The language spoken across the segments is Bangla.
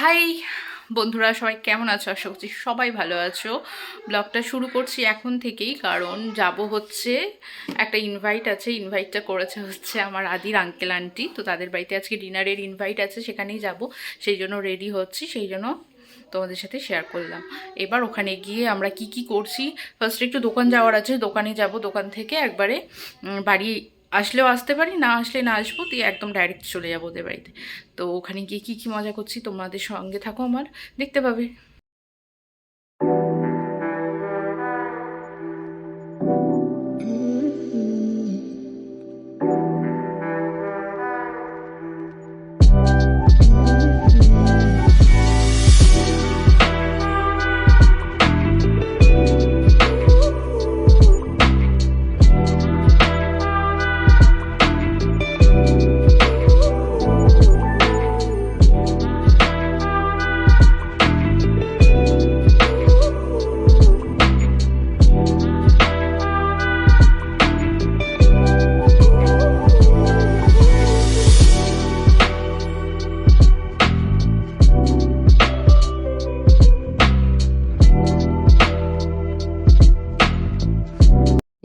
হাই বন্ধুরা, সবাই কেমন আছো? আশা করছি সবাই ভালো আছো। ব্লগটা শুরু করছি এখন থেকেই, কারণ যাব হচ্ছে, একটা ইনভাইট আছে ইনভাইটটা করেছে হচ্ছে আমার আদির আঙ্কেল আন্টি তো তাদের বাড়িতে আজকে ডিনারের ইনভাইট আছে, সেখানেই যাব। সেই জন্য রেডি হচ্ছি, সেই জন্য তোমাদের সাথে শেয়ার করলাম। এবার ওখানে গিয়ে আমরা কি কি করছি? ফার্স্ট একটু দোকান যাওয়ার আছে, দোকানে যাব। দোকান থেকে একবারে বাড়ি আসলেও আসতে পারি, না আসলে না আসব, দিয়ে একদম ডাইরেক্ট চলে যাব ওদের বাড়িতে। তো ওখানে গিয়ে কী কী মজা করছি, তোমাদের সঙ্গে থাকো আমার, দেখতে পাবে।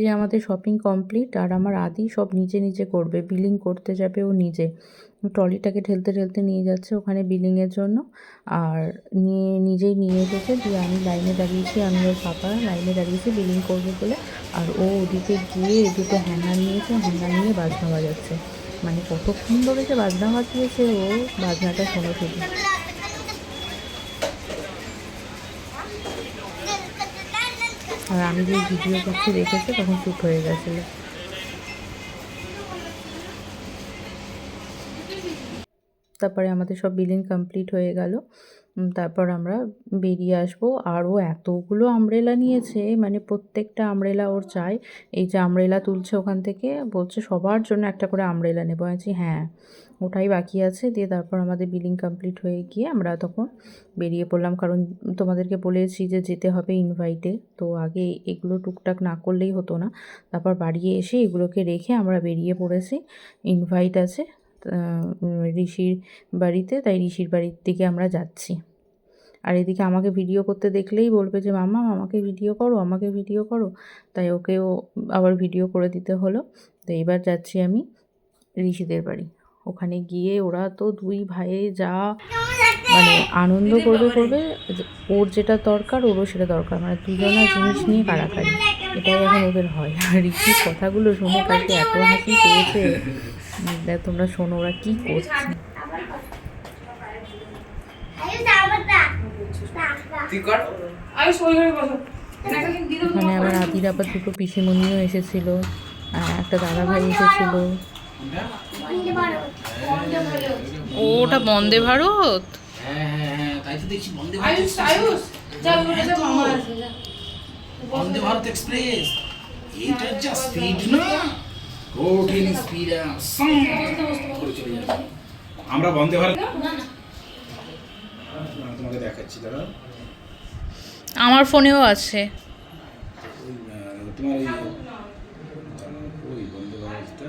যে আমাদের শপিং কমপ্লিট আর আমার আদি সব নিজে নিজে করবে। বিলিং করতে যাবে ও নিজে। ট্রলিটাকে ঠেলতে ঠেলতে নিয়ে যাচ্ছে ওখানে বিলিংয়ের জন্য। আর নিয়ে, নিজেই নিয়ে এসেছে দিয়ে আমি লাইনে দাঁড়িয়েছি, আমি ওর পাপা লাইনে দাঁড়িয়েছি বিলিং করবে বলে। আর ও ওদিকে গিয়ে দুটো হ্যাঙ্গার নিয়েছে হ্যাঙ্গার নিয়ে বাজনা বাজাচ্ছে। মানে কতক্ষণ ধরে যে বাজনা বাজিয়েছে ও বাজনাটা শোনো শুধু। আর আমি যে ভিডিও করছি দেখেছি তখন চুপ হয়ে গেছিল। তারপরে আমাদের সব বিলিং কমপ্লিট হয়ে গেল। তারপর আমরা বেরিয়ে আসব। আর ও এতগুলো আমব্রেলা নিয়েছে মানে প্রত্যেকটা আমব্রেলা ওর চাই। এই যে আমব্রেলা তুলছে ওখান থেকে, বলছে সবার জন্য একটা করে আমব্রেলা নেব। বলছি হ্যাঁ ওটাই বাকি আছে। দিয়ে তারপর আমাদের বিলিং কমপ্লিট হয়ে গিয়ে আমরা তখন বেরিয়ে পড়লাম। কারণ তোমাদেরকে বলেছি যে যেতে হবে ইনভাইটে তো আগে এগুলো টুকটাক না করলেই হতো না। তারপর বাড়ি এসে এগুলোকে রেখে আমরা বেরিয়ে পড়েছি। ইনভাইট আছে। ঋষির বাড়িতে, তাই ঋষির বাড়ির দিকে আমরা যাচ্ছি। আর এদিকে আমাকে ভিডিও করতে দেখলেই বলবে যে, মামা, আমাকে ভিডিও করো, আমাকে ভিডিও করো। তাই ওকেও আবার ভিডিও করে দিতে হলো। তো এবার যাচ্ছি আমি ঋষিদের বাড়ি। ওখানে গিয়ে ওরা তো দুই ভাইয়ে যা মানে আনন্দ করবে করবে ওর যেটা দরকার ওরও সেটা দরকার। মানে দুজনের জিনিস নিয়ে কাড়াকাড়ি এটাই এখন ওদের হয়। আর ঋষির কথাগুলো শুনে কালকে এত হাসি পেয়েছে। তোমরা শোনো ওরা কী করছে। ওখানে আবার আদির আবার দুটো পিসিমণিও এসেছিল আর একটা দাদা ভাই এসেছিল। ওটা বন্দে ভারত? বন্দে ভারত এক্সপ্রেস। এটা যা স্পিড না? কঠিন আমরা বন্দে ভারত তোমাকে দেখাচ্ছি দাদা আমার ফোনেও আছে। তোমার ওই বন্দে ভারতটা।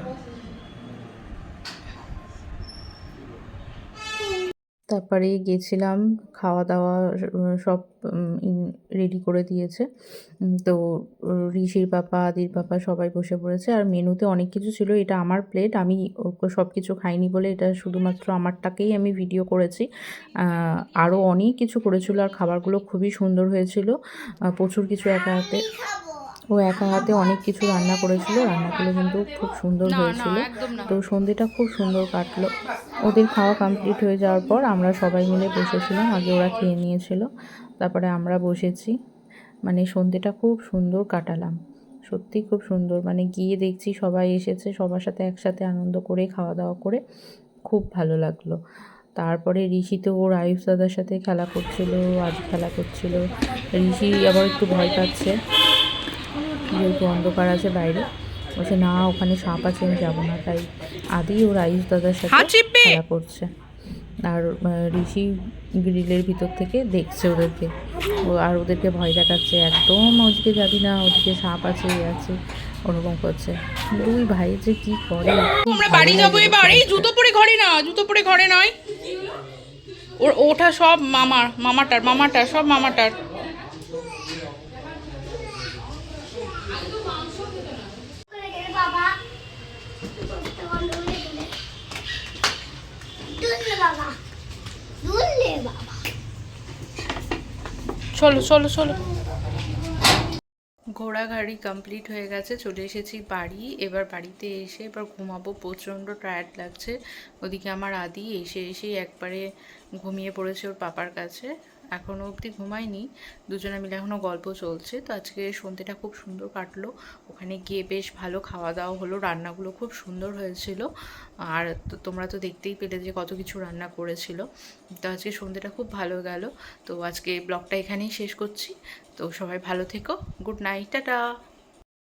তারপরে গেছিলাম খাওয়া দাওয়া সব রেডি করে দিয়েছে। তো ঋষির পাপা, আদির পাপা সবাই বসে পড়েছে। আর মেনুতে অনেক কিছু ছিল, এটা আমার প্লেট আমি সব কিছু খাইনি বলে এটা শুধুমাত্র আমারটাকেই আমি ভিডিও করেছি। আরও অনেক কিছু করেছিল আর খাবারগুলো খুবই সুন্দর হয়েছিল। প্রচুর কিছু একা হাতে। ও একা হাতে অনেক কিছু রান্না করেছিল। রান্নাগুলো কিন্তু খুব সুন্দর হয়েছিল। তো সন্ধেটা খুব সুন্দর কাটলো। ওদের খাওয়া কমপ্লিট হয়ে যাওয়ার পর আমরা সবাই মিলে বসেছিলাম। আগে ওরা খেয়ে নিয়েছিল। তারপরে আমরা বসেছি। মানে সন্ধেটা খুব সুন্দর কাটালাম। সত্যি খুব সুন্দর। মানে গিয়ে দেখছি সবাই এসেছে সবার সাথে একসাথে আনন্দ করে খাওয়া দাওয়া করে। খুব ভালো লাগল। তারপরে ঋষি তো ওর আয়ুষ দাদার সাথে খেলা করছিল আজ খেলা করছিল। ঋষি আবার একটু ভয় পাচ্ছে। যেহেতু অন্ধকার আছে বাইরে বলছে না ওখানে সাপ আছে আমি যাব না। তাই আদি ওর আয়ুষ দাদার সাথে খেলা করছে। আর ঋষি গ্রিলের ভিতর থেকে দেখছে ওদেরকে। ও আর ওদেরকে ভয় দেখাচ্ছে একদম ওদিকে যাবি না ওদিকে সাপ আছে এ আছে ওরকম করছে। দুই ভাই যে কি করে? আমরা বাড়ি যাব এবার। এই জুতো পরে ঘরে না জুতো পরে ঘরে নয়। ওর ওটা সব মামার মামাটার মামাটার সব মামাটার। চলো চলো চলো। ঘোড়াঘাড়ি কমপ্লিট হয়ে গেছে, চলে এসেছি বাড়ি। এবার বাড়িতে এসে এবার ঘুমাবো। প্রচণ্ড টায়ার্ড লাগছে। ওদিকে আমার আদি এসে এসে একবারে ঘুমিয়ে পড়েছে ওর পাপার কাছে। এখনও অবধি ঘুমাইনি। দুজনে মিলে এখনও গল্প চলছে। তো আজকে সন্ধ্যেটা খুব সুন্দর কাটলো। ওখানে গিয়ে বেশ ভালো খাওয়া দাওয়া হলো। রান্নাগুলো খুব সুন্দর হয়েছিল। আর তোমরা তো দেখতেই পেলে যে কত কিছু রান্না করেছিল। তো আজকে সন্ধ্যেটা খুব ভালো গেল। তো আজকে ব্লগটা এখানেই শেষ করছি। তো সবাই ভালো থেকো। Good night. টাটা।